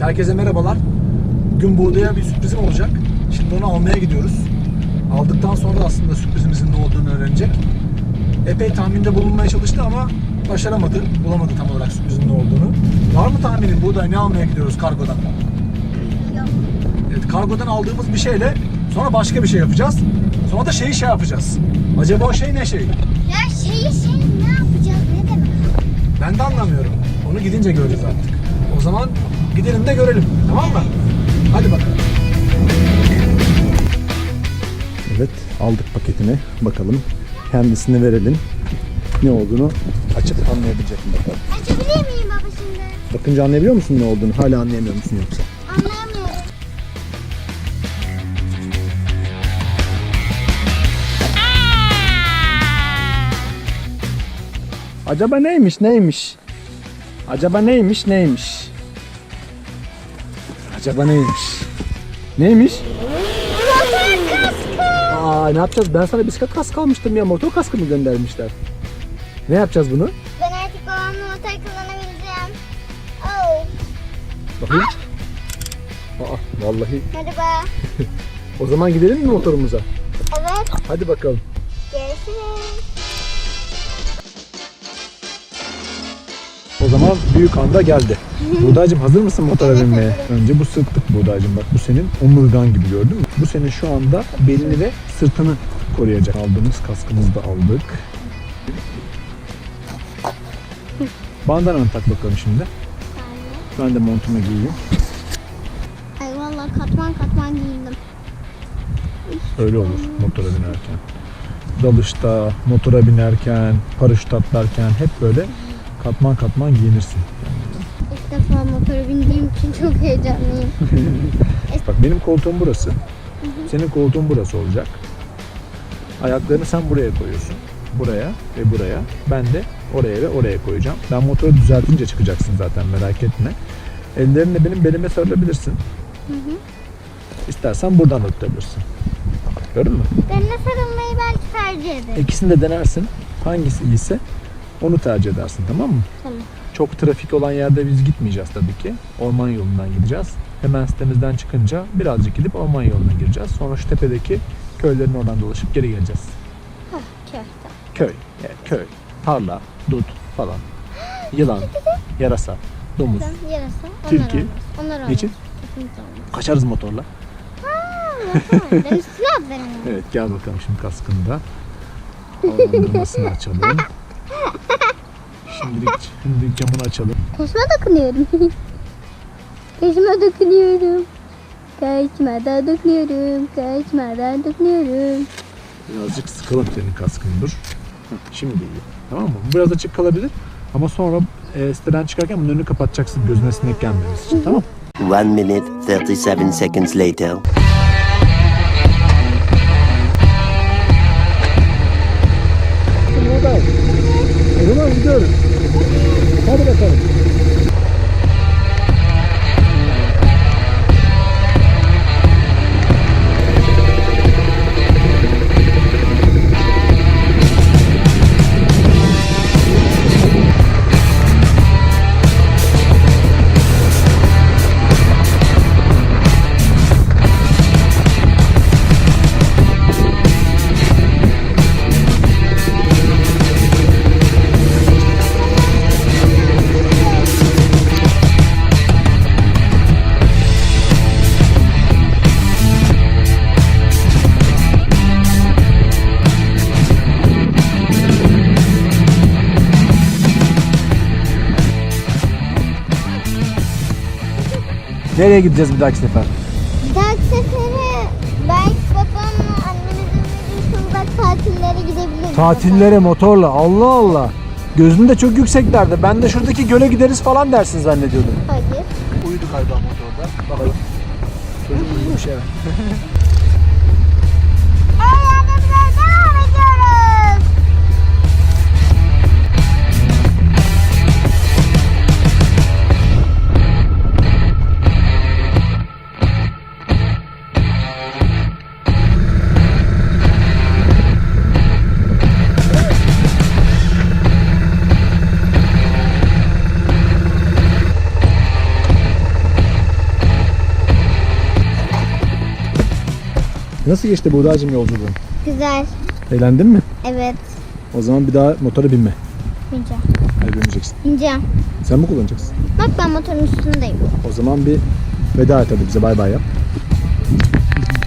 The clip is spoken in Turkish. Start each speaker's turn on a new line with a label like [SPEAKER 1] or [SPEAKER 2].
[SPEAKER 1] Herkese merhabalar. Bugün Buğda'ya bir sürprizim olacak. Şimdi onu almaya gidiyoruz. Aldıktan sonra aslında sürprizimizin ne olduğunu öğrenecek. Epey tahminde bulunmaya çalıştı ama başaramadı. Bulamadı tam olarak sürprizin ne olduğunu. Var mı tahminin Buğda'ya ne almaya gidiyoruz kargodan? Evet, kargodan aldığımız bir şeyle sonra başka bir şey yapacağız. Sonra da şeyi şey yapacağız. Acaba o şey ne şey?
[SPEAKER 2] Ya şeyi şey ne yapacağız ne demek?
[SPEAKER 1] Ben de anlamıyorum. Onu gidince göreceğiz artık. O zaman gidelim de görelim. Tamam mı? Hadi bakalım. Evet aldık paketini. Bakalım kendisine verelim. Ne olduğunu açıp anlayabilecek mi bakalım.
[SPEAKER 2] Açabilir miyim baba şimdi?
[SPEAKER 1] Bakınca anlayabiliyor musun ne olduğunu? Hala anlayamıyor musun yoksa?
[SPEAKER 2] Anlayamıyorum.
[SPEAKER 1] Acaba neymiş neymiş? Acaba neymiş neymiş? Acaba neymiş? Neymiş?
[SPEAKER 2] Motor kaskı.
[SPEAKER 1] Aa ne yapacağız? Ben sana bisiklet kaskı almıştım ya. Motor kaskı mı göndermişler? Ne yapacağız bunu?
[SPEAKER 2] Ben artık babamla motor kullanabileceğim. Oh.
[SPEAKER 1] Bakayım. Aa vallahi.
[SPEAKER 2] Merhaba.
[SPEAKER 1] O zaman gidelim mi motorumuza?
[SPEAKER 2] Evet.
[SPEAKER 1] Hadi bakalım. O zaman büyük anda geldi. Buğdaycığım hazır mısın motora binmeye? Önce bu sırtlık buğdaycığım bak bu senin omurgan gibi gördün mü? Bu senin şu anda belini ve sırtını koruyacak. Aldığımız kaskımızı da aldık. Bandananı tak bakalım şimdi. Ben de montumu giyeyim.
[SPEAKER 2] Ay vallahi katman katman giyindim.
[SPEAKER 1] Öyle olur motora binerken. Dalışta, motora binerken, paraşüt atlarken hep böyle katman katman giyinirsin.
[SPEAKER 2] İlk defa motora bindiğim için çok heyecanlıyım.
[SPEAKER 1] Bak benim koltuğum burası. Senin koltuğun burası olacak. Ayaklarını sen buraya koyuyorsun. Buraya ve buraya. Ben de oraya ve oraya koyacağım. Ben motoru düzeltince çıkacaksın zaten merak etme. Ellerinle benim belime sarılabilirsin. İstersen buradan da tutabilirsin. Gördün mü?
[SPEAKER 2] Benimle sarılmayı belki tercih ederim.
[SPEAKER 1] İkisini de denersin. Hangisi iyiyse onu tercih edersin tamam mı?
[SPEAKER 2] Tamam.
[SPEAKER 1] Çok trafik olan yerde biz gitmeyeceğiz tabii ki. Orman yolundan gideceğiz. Hemen sitemizden çıkınca birazcık gidip orman yoluna gireceğiz. Sonra şu tepedeki köylerin oradan dolaşıp geri geleceğiz.
[SPEAKER 2] Hah, köfte.
[SPEAKER 1] Köy, yani köy, tarla, dut falan. Yılan, yarasa, domuz.
[SPEAKER 2] Yarasa. Onlar
[SPEAKER 1] Tilki.
[SPEAKER 2] olmaz. Onlar olmaz.
[SPEAKER 1] Niçin?
[SPEAKER 2] Kesinlikle olmaz.
[SPEAKER 1] Kaçarız motorla.
[SPEAKER 2] Ben üstüne aferin.
[SPEAKER 1] Evet gel bakalım şimdi kaskında. Havalandırmasını açalım. Şimdilik, şimdilik camını açalım.
[SPEAKER 2] Kaşıma dokunuyorum. Kaşıma dokunuyorum. Kaşıma dokunuyorum. Kaşıma dokunuyorum.
[SPEAKER 1] Birazcık sıkalım senin kaskını dur. Şimdi iyi. Tamam mı? Biraz açık kalabilir. Ama sonra e, siteden çıkarken bunun önünü kapatacaksın gözüne sinek gelmemesi için. Tamam
[SPEAKER 3] One minute, 37 seconds later.
[SPEAKER 1] Nereye gideceğiz bir dahaki sefer?
[SPEAKER 2] Bir dahaki sefere belki babamla annemizin bir uzak tatillere gidebiliriz.
[SPEAKER 1] Tatillere motorla. Allah Allah. Gözün de çok yükseklerde. Ben de şuradaki göle gideriz falan dersin zannediyordum.
[SPEAKER 2] Hayır.
[SPEAKER 1] Uyudu galiba motorda. Bakalım. Çocuk uyumuş evet. Nasıl geçti Buğda'cığım yolculuğun?
[SPEAKER 2] Güzel.
[SPEAKER 1] Eğlendin mi?
[SPEAKER 2] Evet.
[SPEAKER 1] O zaman bir daha motora binme.
[SPEAKER 2] Bineceğim.
[SPEAKER 1] Hayır binmeyeceksin.
[SPEAKER 2] Bineceğim.
[SPEAKER 1] Sen mi kullanacaksın?
[SPEAKER 2] Bak ben motorun üstündeyim.
[SPEAKER 1] O zaman bir veda et hadi bize bay bay yap.